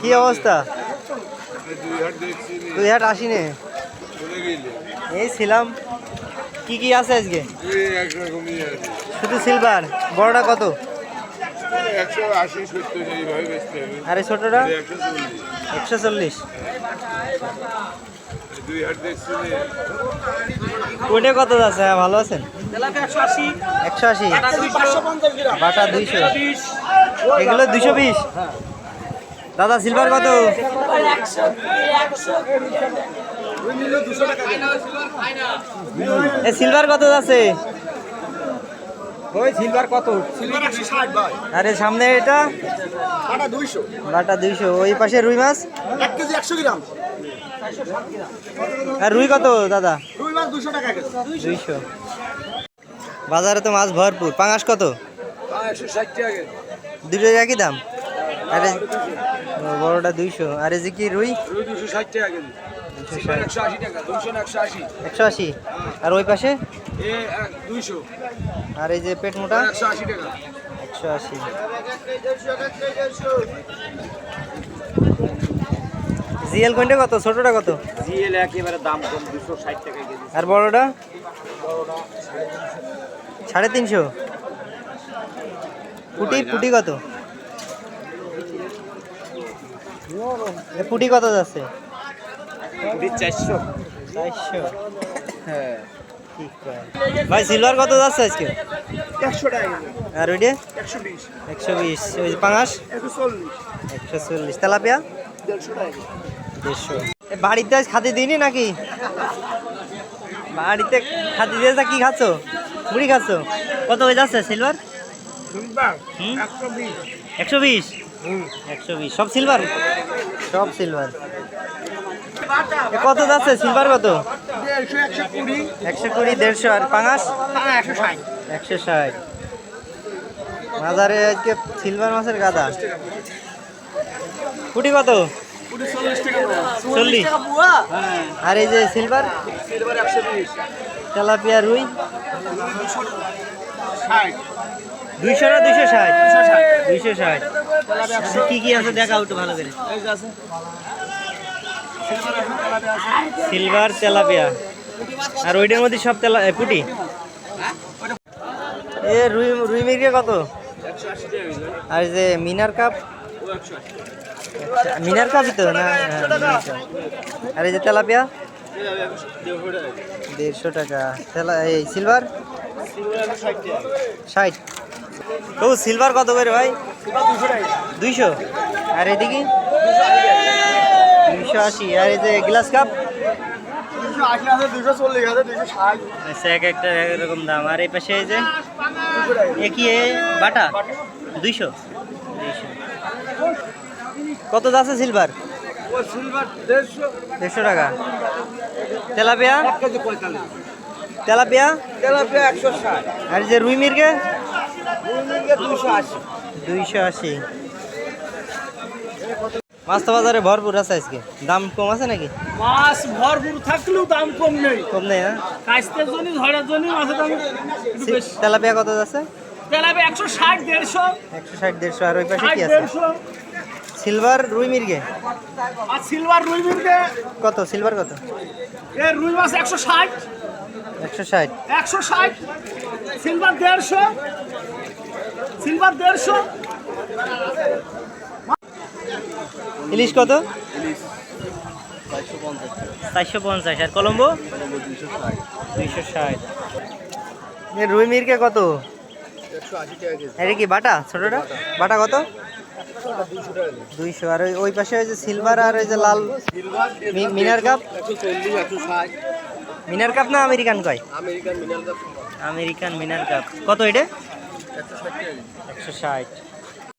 কি অবস্থা? দুই হাট নি, আসিনি? এই ছিলাম। কি কি আছে আজকে? শুধু সিলভার বড়টা কত? আরে ছোটটা? একশো চল্লিশ। ওইটা কত আছে? ভালো আছেন? একশো আশি। বাটা দুইশো। এগুলো দুইশো বিশ? দাদা সিলভার কত? এ সিলভার কত আছে ওই সিলভার কত? আরে সামনে এটা? বাটা দুইশো। ওই পাশে রুই মাছ? এক কেজি একশো গ্রাম। আর রুই কত দাদা? রুই মাছ দুশো টাকা দুইশো। বাজারে তো মাছ ভরপুর। পাঙাশ কত? দুটো একই দাম? আরে ও, বড়টা দুইশো। আর এই যে কি রুই? ষাট টাকা কেজি। ষাট। একশো আশি একশো আশি। আর ওই পাশে? দুইশো। আর এই যে পেট মোটা? একশো আশি টাকা। একশো আশি। জিএল কোনটা কত? ছোটটা কত? জিএল একেবারে দাম কম দুশো ষাট টাকা কেজি। আর বড়টা? সাড়ে তিনশো। পুটি পুটি কত এ পুটি কত যাচ্ছে? চারশো। চারশো। হ্যাঁ। ভাই সিলভার কত যাচ্ছে আজকে? একশো টাকা আর ওইটা? একশো বিশ। একশো বিশ। ওই যে পাঙাশ? একশো চল্লিশ। একশো চল্লিশ। তেলাপিয়া? দেড়শো টাকা দেড়শো। বাড়িতে আজ খাতে দিইনি নাকি? বাড়িতে খাতে দিয়েছে কি খাচ্ছ? মুড়ি খাচ্ছ? কত হয়ে যাচ্ছে সিলভার সিলভার হুম? একশো বিশ? একশো একশো বিশ। সব সিলভার সব সিলভার কত যাচ্ছে? সিলভার কত? একশো কুড়ি। দেড়শো। আর পাঙাশ? হ্যাঁ একশো ষাট। ষাট। আজকে সিলভার মাছের গাদা। কুটি কত? চল্লিশ হ্যাঁ। আর এই যে সিলভার তেলাপিয়া রুই? ষাট। দুইশো না দুইশো ষাট? দুইশো ষাট। কি কি আছে? দেখাও একটু ভালো করে। সিলভার তেলাপিয়া আর ওইটার মধ্যে সব তেলা পুটি? এ রুই রুই মির্গে কত? আর যে মিনার কাপ? আচ্ছা, মিনার কাপই তো না? হ্যাঁ, আর এই যে তেলাপিয়া? দেড়শো টাকা। তেলা এই সিলভার? ষাট। ও সিলভার কত করে ভাই? দুইশো? আর এদিকে? দুইশো আশি। আর এই যে গ্লাস কাপ এক একটা এরকম দাম। আর এই পাশে যে? দুশো টাকা এ কি এ? বাটা? দুইশো? দুইশো। কত আছে সিলভার দেড়শো টাকা। তেলাপিয়া? তেলাপিয়া? তেলাপিয়া একশো ষাট আর যে রুই মির্গে দুইশো আশি। মাছ তো বাজারে ভরপুর আছে আজকে। দাম কম আছে নাকি? মাছ ভরপুর থাকলেও দাম কম নেই। কম নেই না? কাস্তের জন্য ঝড়ের জন্য মাছের দাম তেলাপিয়া কত আছে তেলাপি একশো ষাট দেড়শো। একশো ষাট দেড়শো আর ওই পাশে কি আছে? সিলভার রুই মির্গে? আর সিলভার রুই মিলকে কত? সিলভার কত? এ রুই মাছ একশো ষাট। একশো ষাট। একশো ষাট। সিলভার দেড়শো। সিলভার দেড়শো। ইলিশ কত? চারশো পঞ্চাশ। আর কলম্বো? দুইশো ষাট। রুই মির্গে কত? এটা কি বাটা? ছোটটা? বাটা। কত? দুইশো আর ওই ওই পাশে ওই যে সিলভার আর ওই যে লাল মিনার কাপ? একশো চল্লিশ একশো ষাট। মিনার কাপ না আমেরিকান কয়? American Minar cup. American Minar cup. কত এটা? একশো ষাট।